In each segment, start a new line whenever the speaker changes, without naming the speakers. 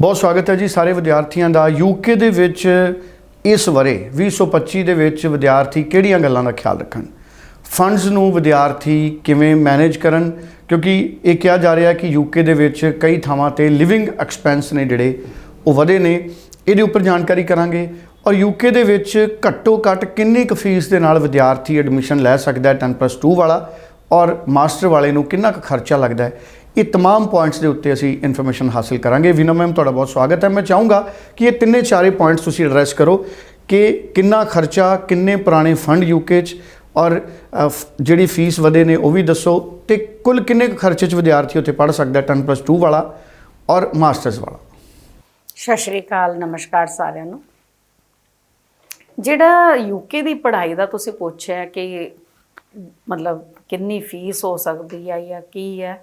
ਬਹੁਤ ਸਵਾਗਤ ਹੈ ਜੀ ਸਾਰੇ ਵਿਦਿਆਰਥੀਆਂ ਦਾ ਯੂਕੇ ਦੇ ਵਿੱਚ ਇਸ ਵਰੇ 2025 ਦੇ ਵਿੱਚ ਵਿਦਿਆਰਥੀ ਕਿਹੜੀਆਂ ਗੱਲਾਂ ਦਾ ਖਿਆਲ ਰੱਖਣ? ਫੰਡਸ ਨੂੰ ਵਿਦਿਆਰਥੀ ਕਿਵੇਂ ਮੈਨੇਜ ਕਰਨ? ਕਿਉਂਕਿ ਇਹ ਕਿਹਾ ਜਾ ਰਿਹਾ ਕਿ ਯੂਕੇ ਦੇ ਵਿੱਚ ਕਈ ਥਾਵਾਂ ਤੇ ਲਿਵਿੰਗ ਐਕਸਪੈਂਸ ਨੇ ਜਿਹੜੇ, ਉਹ ਵਧੇ ਨੇ। ਇਹਦੇ ਉੱਪਰ ਜਾਣਕਾਰੀ ਕਰਾਂਗੇ। ਔਰ ਯੂਕੇ ਦੇ ਵਿੱਚ ਘੱਟੋ ਘੱਟ ਕਿੰਨੀ ਕੁ ਫੀਸ ਦੇ ਨਾਲ ਵਿਦਿਆਰਥੀ ਐਡਮਿਸ਼ਨ ਲੈ ਸਕਦਾ ਹੈ? 10+2 ਵਾਲਾ। ਔਰ ਮਾਸਟਰ ਵਾਲੇ ਨੂੰ ਕਿੰਨਾ ਕੁ ਖਰਚਾ ਲੱਗਦਾ ਹੈ? ਇਹ तमाम ਪੁਆਇੰਟਸ ਦੇ ਉੱਤੇ ਅਸੀਂ ਇਨਫੋਰਮੇਸ਼ਨ ਹਾਸਲ ਕਰਾਂਗੇ ਵਿਨੋ ਮੈਮ ਤੁਹਾਡਾ ਬਹੁਤ ਸਵਾਗਤ ਹੈ ਮੈਂ ਚਾਹੂੰਗਾ ਕਿ ਇਹ ਤਿੰਨੇ ਚਾਰੇ ਪੁਆਇੰਟਸ ਤੁਸੀਂ ਐਡਰੈਸ ਕਰੋ ਕਿ ਕਿੰਨਾ ਖਰਚਾ ਕਿੰਨੇ ਪੁਰਾਣੇ ਫੰਡ ਯੂਕੇ 'ਚ ਔਰ ਅ, ਫ- ਜਿਹੜੀ ਫੀਸ ਵਧੇ ਨੇ ਉਹ ਵੀ ਦੱਸੋ ਤੇ ਕੁੱਲ ਕਿੰਨੇ ਕੁ ਖਰਚੇ 'ਚ ਵਿਦਿਆਰਥੀ ਉੱਥੇ ਪੜ੍ਹ ਸਕਦਾ ਹੈ 10+2 ਵਾਲਾ ਔਰ ਮਾਸਟਰਸ ਵਾਲਾ
ਸਤਿ ਸ਼੍ਰੀ ਅਕਾਲ ਨਮਸਕਾਰ ਸਾਰਿਆਂ ਨੂੰ ਜਿਹੜਾ ਯੂਕੇ ਦੀ ਪੜ੍ਹਾਈ ਦਾ ਤੁਸੀਂ ਪੁੱਛਿਆ ਕਿ ਮਤਲਬ ਕਿੰਨੀ ਫੀਸ ਹੋ ਸਕਦੀ ਹੈ ਜਾਂ ਕੀ ਹੈ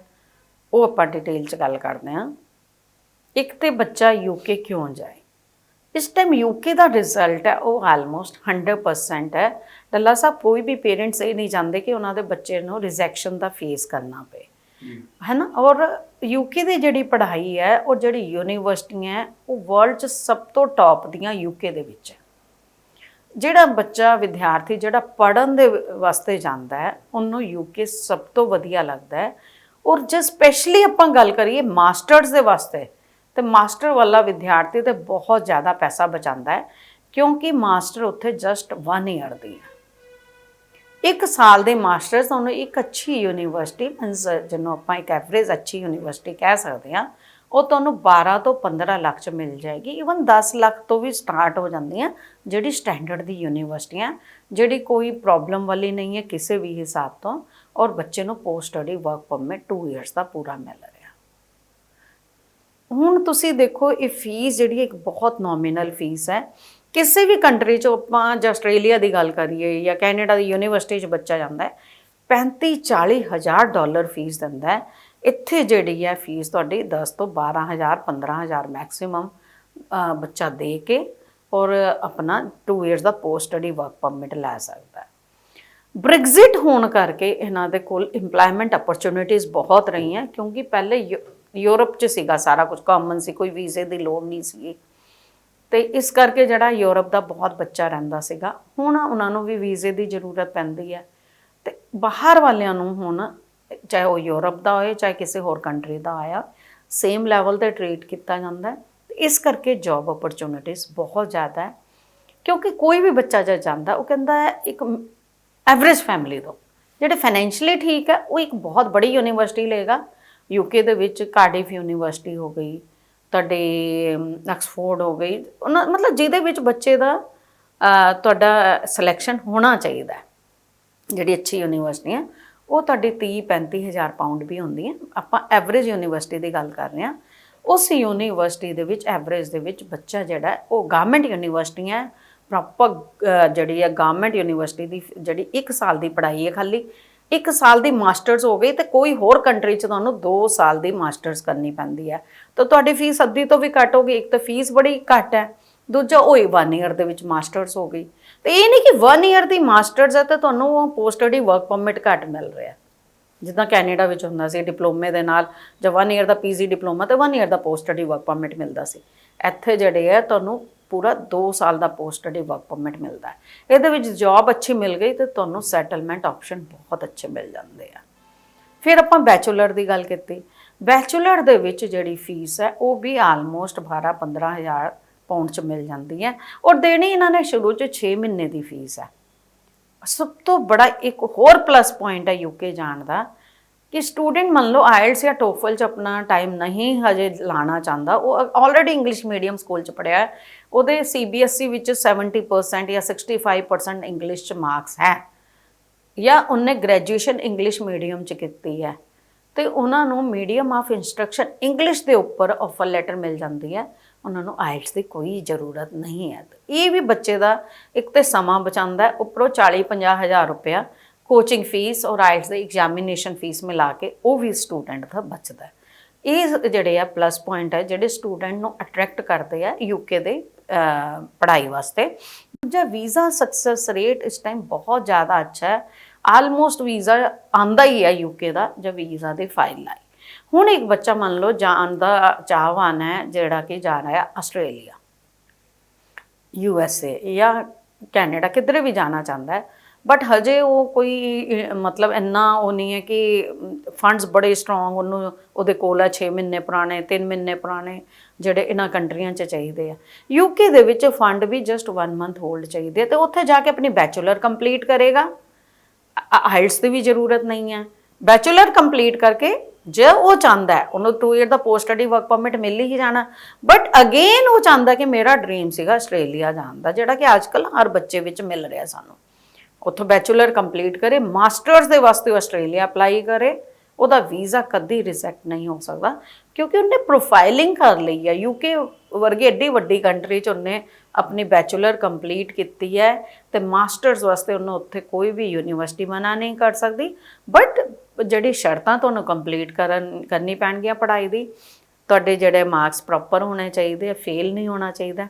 ਉਹ ਆਪਾਂ ਡਿਟੇਲ 'ਚ ਗੱਲ ਕਰਦੇ ਹਾਂ। ਇੱਕ ਤੇ ਬੱਚਾ ਯੂਕੇ ਕਿਉਂ ਜਾਏ? ਇਸ ਟਾਈਮ ਯੂਕੇ ਦਾ ਰਿਜ਼ਲਟ ਹੈ ਉਹ ਆਲਮੋਸਟ 100% ਹੈ। ਡੱਲਾ ਸਾਹਿਬ ਕੋਈ ਵੀ ਪੇਰੈਂਟਸ ਇਹ ਨਹੀਂ ਚਾਹੁੰਦੇ ਕਿ ਉਹਨਾਂ ਦੇ ਬੱਚੇ ਨੂੰ ਰਿਜੈਕਸ਼ਨ ਦਾ ਫੇਸ ਕਰਨਾ ਪਏ। ਹੈ। ਨਾ ਔਰ ਯੂਕੇ ਦੀ ਜਿਹੜੀ ਪੜ੍ਹਾਈ ਹੈ ਉਹ ਜਿਹੜੀ ਯੂਨੀਵਰਸਿਟੀਆਂ ਹੈ ਉਹ ਵਰਲਡ 'ਚ ਸਭ ਤੋਂ ਟੌਪ ਦੀਆਂ ਯੂਕੇ ਦੇ ਵਿੱਚ ਹੈ। ਜਿਹੜਾ ਬੱਚਾ ਵਿਦਿਆਰਥੀ ਜਿਹੜਾ ਪੜਨ ਦੇ ਵਾਸਤੇ ਜਾਂਦਾ ਹੈ ਉਹਨੂੰ ਯੂਕੇ ਸਭ ਤੋਂ ਵਧੀਆ ਲੱਗਦਾ ਹੈ। ਔਰ ਜੇ ਸਪੈਸ਼ਲੀ ਆਪਾਂ ਗੱਲ ਕਰੀਏ ਮਾਸਟਰਸ ਦੇ ਵਾਸਤੇ, ਤੇ ਮਾਸਟਰ ਵਾਲਾ ਵਿਦਿਆਰਥੀ ਤੇ ਬਹੁਤ ਜ਼ਿਆਦਾ ਪੈਸਾ ਬਚਾਉਂਦਾ ਹੈ, ਕਿਉਂਕਿ ਮਾਸਟਰ ਉੱਥੇ ਜਸਟ 1 ਇਅਰ ਦੀ ਹੈ। ਇੱਕ ਸਾਲ ਦੇ ਮਾਸਟਰਸ ਤੁਹਾਨੂੰ ਇੱਕ ਅੱਛੀ ਯੂਨੀਵਰਸਿਟੀ ਮੀਨਸ ਜਿਹਨੂੰ ਆਪਾਂ ਇੱਕ ਐਵਰੇਜ ਅੱਛੀ ਯੂਨੀਵਰਸਿਟੀ ਕਹਿ ਸਕਦੇ ਹਾਂ ਉਹ ਤੁਹਾਨੂੰ 12 ਤੋਂ 15 ਲੱਖ ਚ ਮਿਲ ਜਾਏਗੀ। ਇਵਨ 10 ਲੱਖ ਤੋਂ ਵੀ ਸਟਾਰਟ ਹੋ ਜਾਂਦੀਆਂ ਜਿਹੜੀ ਸਟੈਂਡਰਡ ਦੀ ਯੂਨੀਵਰਸਿਟੀਆਂ ਜਿਹੜੀ ਕੋਈ ਪ੍ਰੋਬਲਮ ਵਾਲੀ ਨਹੀਂ ਹੈ ਕਿਸੇ ਵੀ ਹਿਸਾਬ ਤੋਂ ਔਰ ਬੱਚੇ ਨੂੰ post study work permit 2 years ਦਾ ਪੂਰਾ ਮਿਲ ਰਿਹਾ। ਹੁਣ ਤੁਸੀਂ ਦੇਖੋ, ਇਹ ਫੀਸ ਜਿਹੜੀ ਇੱਕ ਬਹੁਤ ਨੋਮੀਨਲ ਫੀਸ ਹੈ। ਕਿਸੇ ਵੀ ਕੰਟਰੀ 'ਚ ਆਪਾਂ ਜੇ ਆਸਟ੍ਰੇਲੀਆ ਦੀ ਗੱਲ ਕਰੀਏ ਜਾਂ ਕੈਨੇਡਾ ਦੀ ਯੂਨੀਵਰਸਿਟੀ 'ਚ ਬੱਚਾ ਜਾਂਦਾ ਹੈ 35 40 ਹਜ਼ਾਰ ਡਾਲਰ ਫੀਸ ਦਿੰਦਾ ਹੈ। ਇੱਥੇ ਜਿਹੜੀ ਹੈ ਫੀਸ ਤੁਹਾਡੀ 10 ਤੋਂ 12000 15000 ਮੈਕਸਿਮਮ ਬੱਚਾ ਦੇ ਕੇ ਔਰ ਆਪਣਾ 2 ਇਅਰਸ ਦਾ ਪੋਸਟ ਸਟੱਡੀ ਵਰਕ ਪਰਮਿਟ ਲੈ ਸਕਦਾ ਹੈ। ਬ੍ਰੈਗਜ਼ਿਟ ਹੋਣ ਕਰਕੇ ਇਹਨਾਂ ਦੇ ਕੋਲ ਏਮਪਲੋਇਮੈਂਟ ਅਪਰਚੁਨਿਟੀਜ਼ ਬਹੁਤ ਰਹੀਆਂ ਕਿਉਂਕਿ ਪਹਿਲੇ ਯੂ- ਯੂਰਪ 'ਚ ਸੀਗਾ ਸਾਰਾ ਕੁਝ ਕਾਮਨ ਸੀ, ਕੋਈ ਵੀਜ਼ੇ ਦੀ ਲੋੜ ਨਹੀਂ ਸੀ ਤੇ ਇਸ ਕਰਕੇ ਜਿਹੜਾ ਯੂਰਪ ਦਾ ਬਹੁਤ ਬੱਚਾ ਰਹਿੰਦਾ ਸੀਗਾ, ਹੁਣ ਉਹਨਾਂ ਨੂੰ ਵੀ ਵੀਜ਼ੇ ਦੀ ਜ਼ਰੂਰਤ ਪੈਂਦੀ ਹੈ। ਤੇ ਬਾਹਰ ਵਾਲਿਆਂ ਨੂੰ ਹੁਣ ਚਾਹੇ ਉਹ ਯੂਰਪ ਦਾ ਹੋਏ, ਚਾਹੇ ਕਿਸੇ ਹੋਰ ਕੰਟਰੀ ਦਾ ਆਇਆ ਸੇਮ ਲੈਵਲ ਤੇ ਟ੍ਰੀਟ ਕੀਤਾ ਜਾਂਦਾ ਇਸ ਕਰਕੇ ਜੌਬ ਅਪਰਚੁਨਿਟੀਜ਼ ਬਹੁਤ ਜ਼ਿਆਦਾ ਹੈ। ਕਿਉਂਕਿ ਕੋਈ ਵੀ ਬੱਚਾ ਜਦ ਜਾਂਦਾ, ਉਹ ਕਹਿੰਦਾ ਇੱਕ ਐਵਰੇਜ ਫੈਮਿਲੀ ਤੋਂ। ਜਿਹੜੇ ਫਾਈਨੈਂਸ਼ੀਅਲੀ ਠੀਕ ਹੈ, ਉਹ ਇੱਕ ਬਹੁਤ ਬੜੀ ਯੂਨੀਵਰਸਿਟੀ ਲਏਗਾ। ਯੂਕੇ ਦੇ ਵਿੱਚ ਕਾਰਡਿਫ ਯੂਨੀਵਰਸਿਟੀ ਹੋ ਗਈ, ਤੁਹਾਡੇ ਆਕਸਫੋਰਡ ਹੋ ਗਈ। ਉਹਨਾਂ, ਮਤਲਬ ਜਿਹਦੇ ਵਿੱਚ ਬੱਚੇ ਦਾ ਤੁਹਾਡਾ ਸਿਲੈਕਸ਼ਨ ਹੋਣਾ ਚਾਹੀਦਾ ਜਿਹੜੀ ਅੱਛੀ ਯੂਨੀਵਰਸਿਟੀ ਹੈ ਉਹ ਤੁਹਾਡੀ 30 35 ਹਜ਼ਾਰ ਪਾਉਂਡ ਵੀ ਹੁੰਦੀ ਹੈ। ਆਪਾਂ ਐਵਰੇਜ ਯੂਨੀਵਰਸਿਟੀ ਦੀ ਗੱਲ ਕਰ ਰਹੇ ਹਾਂ। ਉਸ ਯੂਨੀਵਰਸਿਟੀ ਦੇ ਵਿੱਚ ਐਵਰੇਜ ਦੇ ਵਿੱਚ ਬੱਚਾ ਜਿਹੜਾ ਉਹ ਗਵਰਨਮੈਂਟ ਯੂਨੀਵਰਸਿਟੀ ਹੈ। ਪ੍ਰੋਪਰ ਜਿਹੜੀ ਹੈ ਗਵਰਨਮੈਂਟ ਯੂਨੀਵਰਸਿਟੀ ਦੀ ਜਿਹੜੀ 1 ਸਾਲ ਦੀ ਪੜ੍ਹਾਈ ਹੈ ਖਾਲੀ। 1 ਸਾਲ ਦੀ ਮਾਸਟਰਸ ਹੋ ਗਈ ਤੇ ਕੋਈ ਹੋਰ ਕੰਟਰੀ 'ਚ ਤੁਹਾਨੂੰ 2 ਸਾਲ ਦੀ ਮਾਸਟਰਸ ਕਰਨੀ ਪੈਂਦੀ ਹੈ। ਤਾਂ ਤੁਹਾਡੀ ਫੀਸ ਅੱਧੀ ਤੋਂ ਵੀ ਘੱਟ ਹੋ ਗਈ। ਇੱਕ ਤਾਂ ਫੀਸ ਬੜੀ ਘੱਟ ਹੈ। ਦੂਜਾ ਉਹ 1 ਇਅਰ ਦੇ ਵਿੱਚ ਮਾਸਟਰਸ ਹੋ ਗਈ। ਤੇ ਇਹ ਨਹੀਂ ਕਿ 1 ਇਅਰ ਦੀ ਮਾਸਟਰਸ ਹੈ ਤਾਂ ਤੁਹਾਨੂੰ ਉਹ ਪੋਸਟ ਸਟੱਡੀ ਵਰਕ ਪਰਮਿਟ ਘੱਟ ਮਿਲ ਰਿਹਾ ਜਿੱਦਾਂ ਕੈਨੇਡਾ ਵਿੱਚ ਹੁੰਦਾ ਸੀ ਡਿਪਲੋਮੇ ਦੇ ਨਾਲ, ਜਾਂ 1 ਇਅਰ ਦਾ ਪੀਜੀ ਡਿਪਲੋਮਾ ਤੇ 1 ਇਅਰ ਦਾ ਪੋਸਟ ਸਟੱਡੀ ਵਰਕ ਪਰਮਿਟ ਮਿਲਦਾ ਸੀ। ਇੱਥੇ ਜਿਹੜੇ ਹੈ ਤੁਹਾਨੂੰ ਪੂਰਾ 2 ਸਾਲ ਦਾ ਪੋਸਟ ਸਟੱਡੀ ਵਰਕ ਪਰਮਿਟ ਮਿਲਦਾ ਹੈ। ਇਹਦੇ ਵਿੱਚ ਜੌਬ ਅੱਛੀ ਮਿਲ ਗਈ ਤੇ ਤੁਹਾਨੂੰ ਸੈਟਲਮੈਂਟ ਆਪਸ਼ਨ ਬਹੁਤ ਅੱਛੇ ਮਿਲ ਜਾਂਦੇ ਆ। ਫਿਰ ਆਪਾਂ ਬੈਚਲਰ ਦੀ ਗੱਲ ਕੀਤੀ। ਬੈਚਲਰ ਦੇ ਵਿੱਚ ਜਿਹੜੀ ਫੀਸ ਹੈ ਉਹ ਵੀ ਆਲਮੋਸਟ 12 15000 ਪਾਉਂਡ ਚ ਮਿਲ ਜਾਂਦੀ ਹੈ। ਔਰ ਦੇਣੀ ਇਹਨਾਂ ਨੇ ਸ਼ੁਰੂ ਚ 6 ਮਹੀਨੇ ਦੀ ਫੀਸ ਹੈ। ਸਭ ਤੋਂ ਬੜਾ ਇੱਕ ਹੋਰ ਪਲੱਸ ਪੁਆਇੰਟ ਹੈ ਯੂਕੇ ਜਾਣ ਦਾ ਕਿ ਸਟੂਡੈਂਟ ਮੰਨ ਲਓ ਆਇਲਸ ਜਾਂ ਟੋਫਲ ਚ ਆਪਣਾ ਟਾਈਮ ਨਹੀਂ ਹਜੇ ਲਾਣਾ ਚਾਹੁੰਦਾ। ਉਹ ਆਲਰੇਡੀ ਇੰਗਲਿਸ਼ ਮੀਡੀਅਮ ਸਕੂਲ ਚ ਪੜਿਆ ਹੈ। ਉਹਦੇ ਸੀਬੀਐਸਈ E ਵਿੱਚ 70% ਜਾਂ 65% ਇੰਗਲਿਸ਼ ਚ ਮਾਰਕਸ ਹੈ। ਜਾਂ ਉਹਨੇ ਗ੍ਰੈਜੂਏਸ਼ਨ ਇੰਗਲਿਸ਼ ਮੀਡੀਅਮ ਚ ਕੀਤੀ ਹੈ। ਤੇ ਉਹਨਾਂ ਨੂੰ ਮੀਡੀਅਮ ਆਫ ਇੰਸਟਰਕਸ਼ਨ ਇੰਗਲਿਸ਼ ਦੇ ਉੱਪਰ ਆਫਰ ਲੈਟਰ ਮਿਲ ਜਾਂਦੀ ਹੈ। ਉਹਨਾਂ ਨੂੰ ਆਇਲਟਸ ਦੀ ਕੋਈ ਜ਼ਰੂਰਤ ਨਹੀਂ ਹੈ। ਇਹ ਵੀ ਬੱਚੇ ਦਾ ਇੱਕ ਤੇ ਸਮਾਂ ਬਚਾਉਂਦਾ ਹੈ, ਉੱਪਰੋਂ 40 50 ਹਜ਼ਾਰ ਰੁਪਇਆ ਕੋਚਿੰਗ ਫੀਸ ਔਰ ਆਇਲਟਸ ਦੇ ਐਗਜ਼ਾਮੀਨੇਸ਼ਨ ਫੀਸ ਮਿਲਾ ਕੇ ਉਹ ਵੀ ਸਟੂਡੈਂਟ ਦਾ ਬਚਦਾ ਹੈ। ਇਹ ਜਿਹੜੇ ਆ ਪਲੱਸ ਪੁਆਇੰਟ ਹੈ, ਜਿਹੜੇ ਸਟੂਡੈਂਟ ਨੂੰ ਅਟਰੈਕਟ ਕਰਦੇ ਆ ਯੂਕੇ ਦੇ ਪੜ੍ਹਾਈ ਵਾਸਤੇ। ਦੂਜਾ ਵੀਜ਼ਾ ਸਕਸੈਸ ਰੇਟ ਇਸ ਟਾਈਮ ਬਹੁਤ ਜ਼ਿਆਦਾ ਅੱਛਾ ਹੈ। ਆਲਮੋਸਟ ਵੀਜ਼ਾ ਆਂਦਾ ਹੀ ਹੈ ਯੂਕੇ ਦਾ ਜਦ ਵੀਜ਼ਾ ਦੇ ਫਾਈਲ ਲਾਈ ਹੁਣ ਇੱਕ ਬੱਚਾ ਮੰਨ ਲਓ ਜਾਣ ਦਾ ਚਾਹਵਾਨ ਹੈ ਜਿਹੜਾ ਕਿ ਜਾ ਰਿਹਾ ਹੈ ਆਸਟ੍ਰੇਲੀਆ, ਯੂ ਐਸ ਏ ਜਾਂ ਕੈਨੇਡਾ, ਕਿਧਰੇ ਵੀ ਜਾਣਾ ਚਾਹੁੰਦਾ ਹੈ। ਬਟ ਹਜੇ ਉਹ ਕੋਈ, ਮਤਲਬ ਇੰਨਾ ਉਹ ਨਹੀਂ ਹੈ ਕਿ ਫੰਡਸ ਬੜੇ ਸਟਰੋਂਗ ਉਹਨੂੰ, ਉਹਦੇ ਕੋਲ ਹੈ 6 ਮਹੀਨੇ ਪੁਰਾਣੇ 3 ਮਹੀਨੇ ਪੁਰਾਣੇ ਜਿਹੜੇ ਇਹਨਾਂ ਕੰਟਰੀਆਂ 'ਚ ਚਾਹੀਦੇ ਆ। ਯੂਕੇ ਦੇ ਵਿੱਚ ਫੰਡ ਵੀ ਜਸਟ 1 ਮੰਥ ਹੋਲਡ ਚਾਹੀਦੇ ਆ ਤੇ ਉੱਥੇ ਜਾ ਕੇ ਆਪਣੀ ਬੈਚਲਰ ਕੰਪਲੀਟ ਕਰੇਗਾ। ਹਾਈਟਸ ਦੀ ਵੀ ਜ਼ਰੂਰਤ ਨਹੀਂ ਹੈ। ਬੈਚਲਰ ਕੰਪਲੀਟ ਕਰਕੇ ਜੇ ਉਹ ਚਾਹੁੰਦਾ ਹੈ, ਉਹਨੂੰ 2 ਇਅਰ ਦਾ ਪੋਸਟ ਸਟੱਡੀ ਵਰਕ ਪਰਮਿਟ ਮਿਲ ਹੀ ਜਾਣਾ। ਬਟ ਅਗੇਨ ਉਹ ਚਾਹੁੰਦਾ ਕਿ ਮੇਰਾ ਡ੍ਰੀਮ ਸੀਗਾ ਆਸਟ੍ਰੇਲੀਆ ਜਾਣ ਦਾ, ਜਿਹੜਾ ਕਿ ਅੱਜਕੱਲ ਹਰ ਬੱਚੇ ਵਿੱਚ ਮਿਲ ਰਿਹਾ ਸਾਨੂੰ। ਉੱਥੋਂ ਬੈਚਲਰ ਕੰਪਲੀਟ ਕਰੇ ਮਾਸਟਰਸ ਦੇ ਵਾਸਤੇ ਆਸਟ੍ਰੇਲੀਆ ਅਪਲਾਈ ਕਰੇ ਉਹਦਾ ਵੀਜ਼ਾ ਕਦੀ ਰਿਜੈਕਟ ਨਹੀਂ ਹੋ ਸਕਦਾ, ਕਿਉਂਕਿ ਉਹਨੇ ਪ੍ਰੋਫਾਈਲਿੰਗ ਕਰ ਲਈ ਹੈ। ਯੂਕੇ ਵਰਗੇ ਐਡੀ ਵੱਡੀ ਕੰਟਰੀ 'ਚ ਉਹਨੇ ਆਪਣੀ ਬੈਚਲਰ ਕੰਪਲੀਟ ਕੀਤੀ ਹੈ ਤੇ ਮਾਸਟਰਸ ਵਾਸਤੇ ਉਹਨੂੰ ਉੱਥੇ ਕੋਈ ਵੀ ਯੂਨੀਵਰਸਿਟੀ ਮਨਾ ਨਹੀਂ ਕਰ ਸਕਦੀ। ਬਟ ਜਿਹੜੀ ਸ਼ਰਤਾਂ ਤੁਹਾਨੂੰ ਕੰਪਲੀਟ ਕਰਨ, ਕਰਨੀ ਪੈਣਗੀਆਂ ਪੜ੍ਹਾਈ ਦੀ, ਤੁਹਾਡੇ ਜਿਹੜੇ ਮਾਰਕਸ ਪ੍ਰੋਪਰ ਹੋਣੇ ਚਾਹੀਦੇ ਫੇਲ ਨਹੀਂ ਹੋਣਾ ਚਾਹੀਦਾ।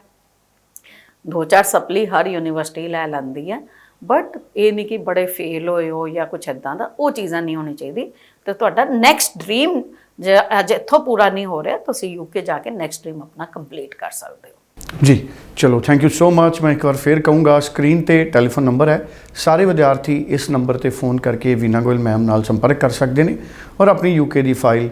ਦੋ ਚਾਰ ਸਪਲੀ ਹਰ ਯੂਨੀਵਰਸਿਟੀ ਲੈ ਲੈਂਦੀ ਹੈ ਬਟ ਇਹ ਨਹੀਂ ਕਿ ਬੜੇ ਫੇਲ ਹੋਏ ਹੋ ਜਾਂ ਕੁਝ ਇਦਾਂ ਦਾ, ਉਹ ਚੀਜ਼ਾਂ ਨਹੀਂ ਹੋਣੀ ਚਾਹੀਦੀ। ਤੇ ਤੁਹਾਡਾ ਨੈਕਸਟ ਡ੍ਰੀਮ ਜੇ ਅੱਜ ਇੱਥੋਂ ਪੂਰਾ ਨਹੀਂ ਹੋ ਰਿਹਾ ਤੁਸੀਂ ਯੂਕੇ ਜਾ ਕੇ ਨੈਕਸਟ ਡ੍ਰੀਮ ਆਪਣਾ ਕੰਪਲੀਟ ਕਰ ਸਕਦੇ ਹੋ।
ਜੀ ਚਲੋ ਥੈਂਕ ਯੂ ਸੋ ਮੱਚ ਮੈਂ ਇੱਕ ਵਾਰ ਫੇਰ ਕਹੂੰਗਾ ਸਕਰੀਨ ਤੇ ਟੈਲੀਫੋਨ ਨੰਬਰ ਹੈ। ਸਾਰੇ ਵਿਦਿਆਰਥੀ ਇਸ ਨੰਬਰ ਤੇ ਫੋਨ ਕਰਕੇ ਵੀਨਾ ਗੋਇਲ ਮੈਮ ਨਾਲ ਸੰਪਰਕ ਕਰ ਸਕਦੇ ਨੇ ਔਰ ਆਪਣੀ ਯੂਕੇ ਦੀ ਫਾਈਲ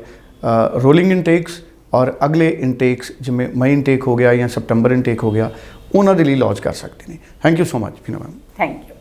ਰੋਲਿੰਗ ਇਨਟੇਕਸ ਔਰ ਅਗਲੇ ਇਨਟੇਕਸ ਜਿਵੇਂ ਮਈ ਇਨਟੇਕ ਹੋ ਗਿਆ ਜਾਂ ਸਪਟੈਂਬਰ ਇਨਟੇਕ ਹੋ ਗਿਆ ਉਹਨਾਂ ਦੇ ਲਈ ਲੌਂਚ ਕਰ ਸਕਦੇ ਨੇ। Thank you so much Veena ma'am
thank you